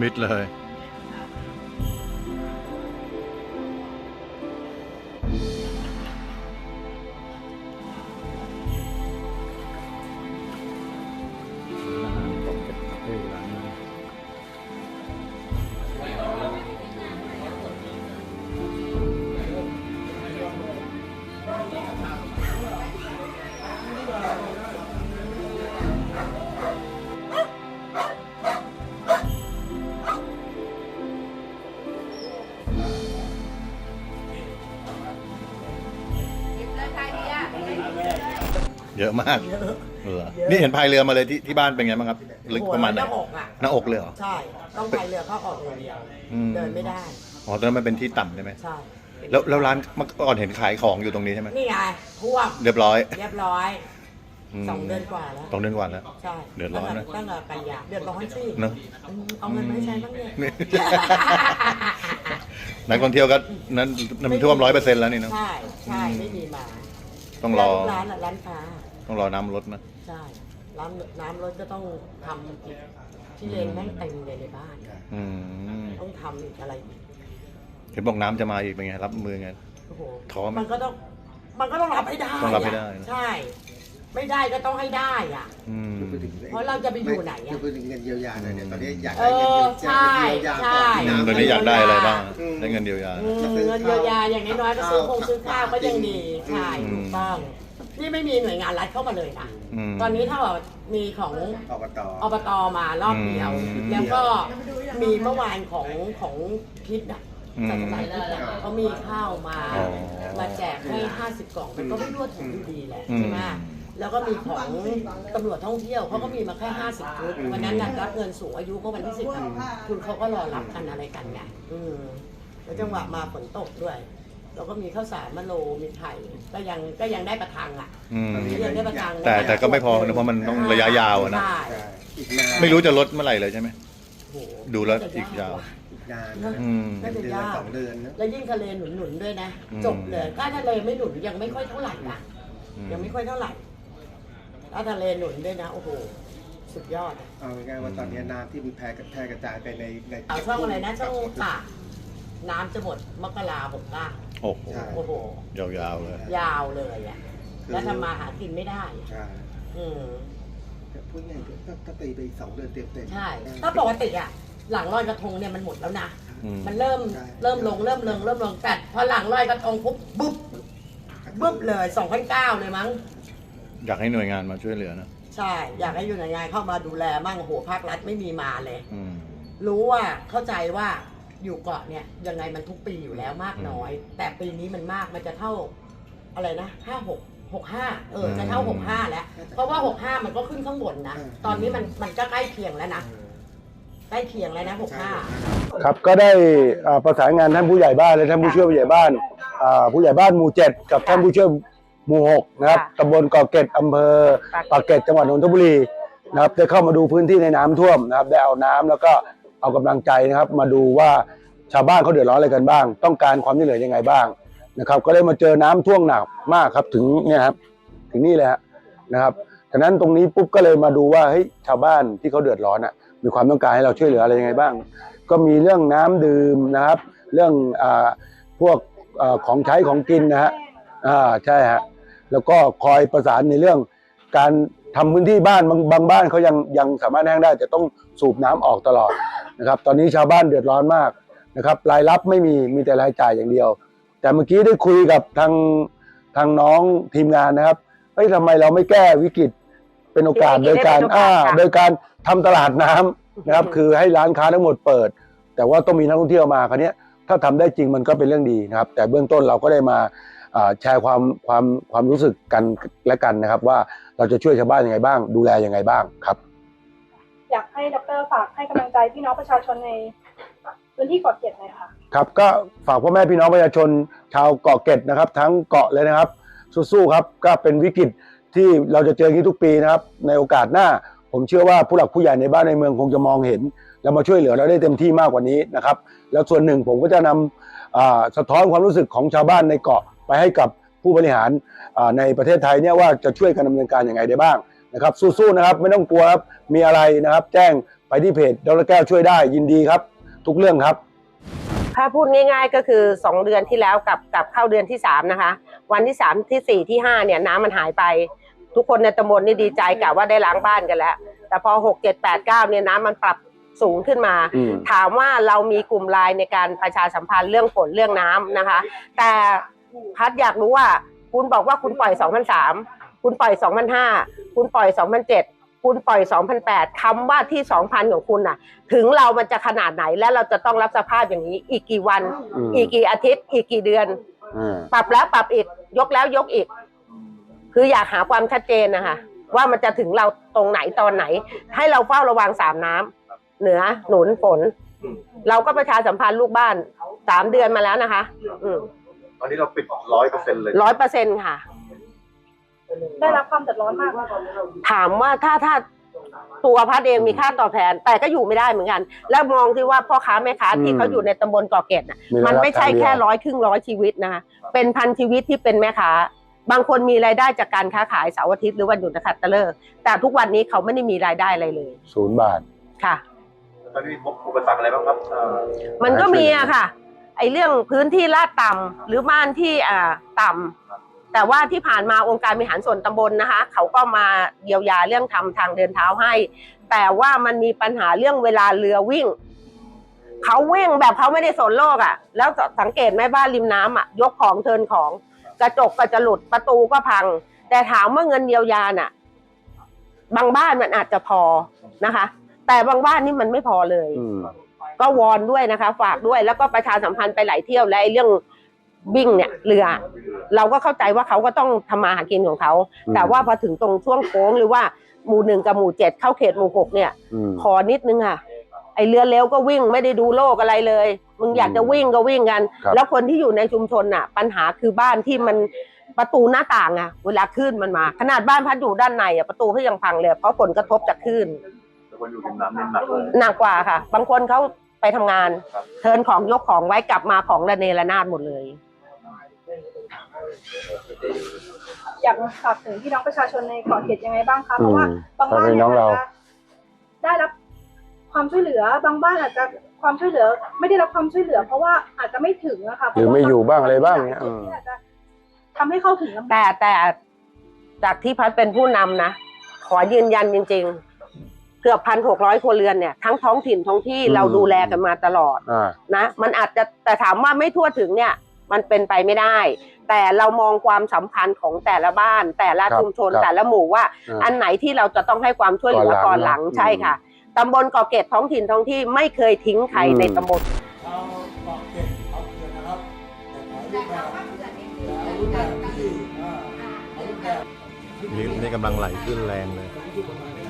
มิ เลยเยอะมากเหรอนี่เห็นพายเรือมาเลยที่ที่บ้านเป็นไงบ้างครับลึกประมาณไหนหน้าอกอะหน้าอกเลยเหรอ ใช่ ต้องพายเรือเข้าออกอย่างเดียวอืม เดินไม่ได้ อ๋อตอนนั้นมันเป็นที่ต่ำใช่ไหมใช่แล้วแล้วร้านเมื่อก่อนเห็นขายของอยู่ตรงนี้ใช่ไหมนี่ไงท่วมเรียบร้อยเรียบร้อยมสองเดือนกว่าแล้ว สองเดือนกว่าแล้ว ใช่เดือดร้อนนะตั้งแต่กันยาเดือดร้อนสิเนอะ อืมเอาเงินมาให้ใช้บ้างเนี่ย นี่ นักท่องเที่ยวก็นั้นมันท่วมร้อยเปอร์เซ็นต์แล้วนี่เนาะใช่ใช่ไม่มีมาต้องรอ ร้านอะร้านค้าต้องรอน้ำลดนะ ใช่ร้านน้ำรถก็ต้องทำอีกที่เลนแม่งเต็มเลยในบ้าน อืม ต้องทำอีกอะไรอีกเห็นบอกน้ำจะมาอีกเป็นไงรับมือไง โอ้โหท้อไหมมันก็ต้อง มันก็ต้องรับให้ได้ต้องรับให้ได้อะนะ ใช่ ไม่ได้ก็ต้องให้ได้อะ อืมเพราะเราจะไปอยู่ไหนอะ คือพูดถึงเงินเยียวยาหน่อยเนี่ยตอนนี้อยากเอได้เงินอ เยียวยาใช่เยียวยาใช่ก่อนตอนนี้อยากได้อะไรบ้างได้เงินเดียวยา อืมเงินเยียวยาอย่างน้อยๆก็ซื้อคงซื้อข้าวก็ยังดีใช่ถูกต้องนี่ไม่มีหน่วยงานรัฐเข้ามาเลยนะม ตอนนี้ถ้าว่ามีของอบตอบตมารอบเดียว อืม แล้วก็มีเมื่อวานของของพิษอะอืม จากสายพิษอะเขามีข้าวมา อ๋อมาแจกให้ 50 กล่องมันก็ไม่รั่วถึงอยู่ดีแหละอืม ใช่ไหม แล้วก็มีของตำรวจท่องเที่ยวเขาก็มีมาแค่50ชุดวันนั้นน่ะรับเงินสูงอายุก็วันที่สิบคุณเขาก็รอรับกันอะไรกันไงอืมแล้วจังหวะมาฝนตกด้วย เราก็มีข้าวสารมะโลมีไข่ก็ยังก็ยังได้ประทังอะอืมยังได้ประทังแต่แต่ก็ไม่พอนะเพราะมันต้องระยะยาวอะนะใช่ใช่อีกนานไม่รู้จะลดเมื่อไหร่เลยใช่ไหมโอ้โหดูแล้วอีกยาว อีกนานนะอืมน่าจะเดือนยากสองเดือนนะ แล้วยิ่งทะเลหนุนหนุนๆด้วยนะ อืม จบเลยถ้าทะเลไม่หนุนยังไม่ค่อยเท่าไหร่นะ อืม ยังไม่ค่อยเท่าไหร่ ถ้าทะเลหนุนด้วยนะ โอ้โห สุดยอดอะเอาง่ายๆว่าตอนนี้น้ำที่มันแพร่แพร่กระจายไปในในเอาช่องอะไรนะช่องตากน้ำจะหมดมกราหกเก้าโอ้โหใช่โอ้โห ยาวๆเลย ยาวเลยอะ แล้วทำมาหากินไม่ได้ใช่อืม พูดง่ายๆก็ก็ตีไปอีกสองเดือนเต็มเต็มใช่ ถ้าปกติอะ หลังลอยกระทงเนี่ยมันหมดแล้วนะ อืม มันเริ่มเริ่มลงเริ่มลงเริ่มลงแต่พอหลังลอยกระทงปุ๊บบุ๊บบุ๊บเลยสองพันเก้าเลยมั้ง อยากให้หน่วยงานมาช่วยเหลือนะใช่ อยากให้อยู่ในงานเข้ามาดูแลมั่งโหภาครัฐไม่มีมาเลย อืม รู้ว่าเข้าใจว่าอยู่เกาะเนี่ยยังไงมันทุกปีอยู่แล้วมากน้อย แต่ปีนี้มันมากมันจะเท่าอะไรนะห้าหกหกห้าเออ จะเท่าหกห้าแล้ว เพราะว่าหกห้ามันก็ขึ้นข้างบนนะ ตอนนี้มันมันก็ใกล้เคียงแล้วนะ ใกล้เคียงแล้วนะหกห้า ครับก็ได้อ่าประสานงานท่านผู้ใหญ่บ้านและท่านผู้ช่วยผู้ใหญ่บ้านอ่าผู้ใหญ่บ้านหมู่เจ็ดกับท่านผู้ช่วย หมู่หกนะครับค่ะตำบลเกาะเกร็ดอำเภอปากเกร็ดจังหวัดนนทบุรีนะครับได้เข้ามาดูพื้นที่ในน้ำท่วมนะครับ ได้เอาน้ำแล้วก็เอากำลังใจนะครับ มาดูว่าชาวบ้านเขาเดือดร้อนอะไรกันบ้าง ต้องการความช่วยเหลือยังไงบ้างนะครับ ก็ได้มาเจอน้ำท่วมหนักมากครับถึงเนี่ยครับถึงนี่เลยฮะนะครับฉะนั้นตรงนี้ปุ๊บก็เลยมาดูว่าเฮ้ยชาวบ้านที่เขาเดือดร้อนอะมีความต้องการให้เราช่วยเหลืออะไรยังไงบ้าง ก็มีเรื่องน้ำดื่มนะครับ เรื่องอาพวกอาของใช้ของกินนะฮะอ่าใช่ฮะ แล้วก็คอยประสานในเรื่อง การทำพื้นที่บ้านบางบางบ้านเขายังยังสามารถแห้งได้ แต่ต้องสูบน้ำออกตลอดนะครับ ตอนนี้ชาวบ้านเดือดร้อนมากนะครับ รายรับไม่มีมีแต่รายจ่ายอย่างเดียว แต่เมื่อกี้ได้คุยกับทางทางน้องทีมงานนะครับเฮ้ยทำไมเราไม่แก้วิกฤตเป็นโอกาสโดยการอ่าโดยการทำตลาดน้ำนะครับ คือให้ร้านค้าทั้งหมดเปิด แต่ว่าต้องมีนักท่องเที่ยวมาคราวเนี้ยถ้าทำได้จริงมันก็เป็นเรื่องดีนะครับ แต่เบื้องต้นเราก็ได้มาอ่า แชร์ความความความรู้สึกกันและกันนะครับ ว่าเราจะช่วยชาวบ้านยังไงบ้าง ดูแลยังไงบ้างครับ อยากให้ดรฝากให้กำลังใจพี่น้องประชาชนในพื้นที่เกาะเกร็ดหน่อยค่ะครับก็ฝากพ่อแม่พี่น้องประชาชน ชาวเกาะเกร็ดนะครับ ทั้งเกาะเลยนะครับ สู้ๆครับก็เป็นวิกฤตที่เราจะเจออย่างนี้ทุกปีนะครับ ในโอกาสหน้า ผมเชื่อว่าผู้หลักผู้ใหญ่ในบ้านในเมืองคงจะมองเห็น แล้วมาช่วยเหลือเราได้เต็มที่มากกว่านี้นะครับ แล้วส่วนหนึ่งผมก็จะนำอ่าสะท้อนความรู้สึกของชาวบ้านในเกาะ ไปให้กับผู้บริหารอ่าในประเทศไทยเนี่ยว่าจะช่วยกันดำเนินการอย่างไรได้บ้างนะครับสู้ๆนะครับไม่ต้องกลัวครับมีอะไรนะครับ แจ้งไปที่เพจดรแก้วช่วยได้ยินดีครับ ทุกเรื่องครับถ้าพูดง่ายๆก็คือ 2 เดือนที่แล้วกับกับเข้าเดือนที่ 3 นะคะ วันที่ 3 ที่ 4 ที่ 5 เนี่ยน้ำมันหายไป ทุกคนในตำบลนี่ดีใจกะว่าได้ล้างบ้านกันแล้ว แต่พอ 6 7 8 9 เนี่ยน้ำมันปรับสูงขึ้นมาอืมถามว่าเรามีกลุ่มไลน์ในการประชาสัมพันธ์เรื่องฝนเรื่องน้ำนะคะ แต่ พัดอยากรู้ว่า คุณบอกว่าคุณปล่อย2003คุณปล่อย2005คุณปล่อย2007คุณปล่อย 2008คำว่าที่ 2,000 ของคุณน่ะ ถึงเรามันจะขนาดไหนและเราจะต้องรับสภาพอย่างนี้ อีกกี่วันอืมอีกกี่อาทิตย์ อีกกี่เดือนอ่าปรับแล้วปรับอีก ยกแล้วยกอีก คืออยากหาความชัดเจนนะคะว่ามันจะถึงเราตรงไหนตอนไหน ให้เราเฝ้าระวังสามน้ำเหนือหนุนฝน เราก็ประชาสัมพันธ์ลูกบ้านสามเดือนมาแล้วนะคะ อืม ตอนนี้เราปิดร้อยเปอร์เซ็นต์เลยร้อยเปอร์เซ็นค่ะ ได้รับความเดือดร้อนมากไหมคะถามว่าถ้าถ้าตัวพัดเองมีค่าตอบแทน แต่ก็อยู่ไม่ได้เหมือนกัน แล้วมองที่ว่าพ่อค้าแม่ค้าที่อืมเขาอยู่ในตำบลเกาะเกร็ดน่ะมีมันไม่ใช่รายรับทางเดียวแค่ร้อยครึ่งร้อยชีวิตนะคะเป็นพันชีวิตที่เป็นแม่ค้า บางคนมีรายได้จากการค้าขายเสาร์อาทิตย์หรือวันหยุดนักขัตฤกษ์แต่ทุกวันนี้เขาไม่ได้มีรายได้อะไรเลยศูนย์บาทค่ะตอนนี้พบอุปสรรคอะไรบ้างครับเอ่อมันก็มีอะค่ะ ไอ้เรื่องพื้นที่ลาดต่ำหรือบ้านที่อ่าต่ำแต่ว่าที่ผ่านมาองค์การบริหารส่วนตำบลนะคะ เขาก็มาเยียวยาเรื่องทำทางเดินเท้าให้ แต่ว่ามันมีปัญหาเรื่องเวลาเรือวิ่ง เขาวิ่งแบบเขาไม่ได้สนโลกอะ่ะ แล้วสังเกตไหมบ้านริมน้ำอะ ยกของเทินของ กระจกก็จะหลุดประตูก็พัง แต่ถามว่าเงินเยียวยาน่ะ บางบ้านมันอาจจะพอนะคะ แต่บางบ้านนี่มันไม่พอเลย อืม ก็วอนด้วยนะคะ ฝากด้วยแล้วก็ประชาสัมพันธ์ไปหลายเที่ยวและไอ้เรื่องวิ่งเนี่ยเรือ เราก็เข้าใจว่าเขาก็ต้องทำมาหากินของเขา อืม แต่ว่าพอถึงตรงช่วงโค้งหรือว่าหมู่หนึ่งกับหมู่เจ็ดเข้าเขตหมู่หกเนี่ย อืม ขอนิดนึงค่ะ ไอเรือเร็วก็วิ่งไม่ได้ดูโลกอะไรเลย มึงอยากจะวิ่งก็วิ่งกัน ครับ แล้วคนที่อยู่ในชุมชนน่ะ ปัญหาคือบ้านที่มันประตูหน้าต่างอะเวลาคลื่นมันมา ขนาดบ้านพัดอยู่ด้านในอะประตูเขายังพังเลย เพราะผลกระทบจากคลื่น แต่คนอยู่ริมน้ำเนี่ยหนักเลยหนักกว่าค่ะ บางคนเขา ไปทำงานครับเทิร์นของยกของไว้กลับมาของระเนระนาดหมดเลย อยากฝากถึงพี่น้องประชาชนในเกาะเกร็ดยังไงบ้างคะเพราะว่าอืมบางบ้านฝากพี่เนี่ยน้องเราอาจจะได้รับความช่วยเหลือบางบ้านอาจจะความช่วยเหลือ ไม่ได้รับความช่วยเหลือ เพราะว่าอาจจะไม่ถึงนะคะหรือไม่อยู่บ้างอะไรบ้างเนี่ยเพอืราะมว่าอาจจะทำให้เข้าถึงลำบาก แต่แต่จากที่พัดเป็นผู้นำนะ ขอยืนยันจริง ๆ เกือบพันหกร้อยครัวเรือนเนี่ยทั้งท้องถิ่นท้องที่อืม เราดูแลกันมาตลอดอ่า นะมันอาจจะแต่ถามว่าไม่ทั่วถึงเนี่ยมันเป็นไปไม่ได้ แต่เรามองความสำคัญของแต่ละบ้าน แต่ละครับชุมชนครับแต่ละหมู่ว่าอ่าอันไหนที่เราจะต้องให้ความช่วยเหลือก่ก่ออนนหหลัลังงนะใช่อืมค่ะตำบลเกาะเกร็ดท้องถิ่นท้องที่ไม่เคยทิ้งใครอืม ในตำบล ชาวเกาะเกร็ดเอาเขื่อนนะครับแต่ขอรูปแบบแต่เอารูปแบบที่อ่าเอารูปแบบนี่นี่กำลังไหลขึ้นแรงเลยเ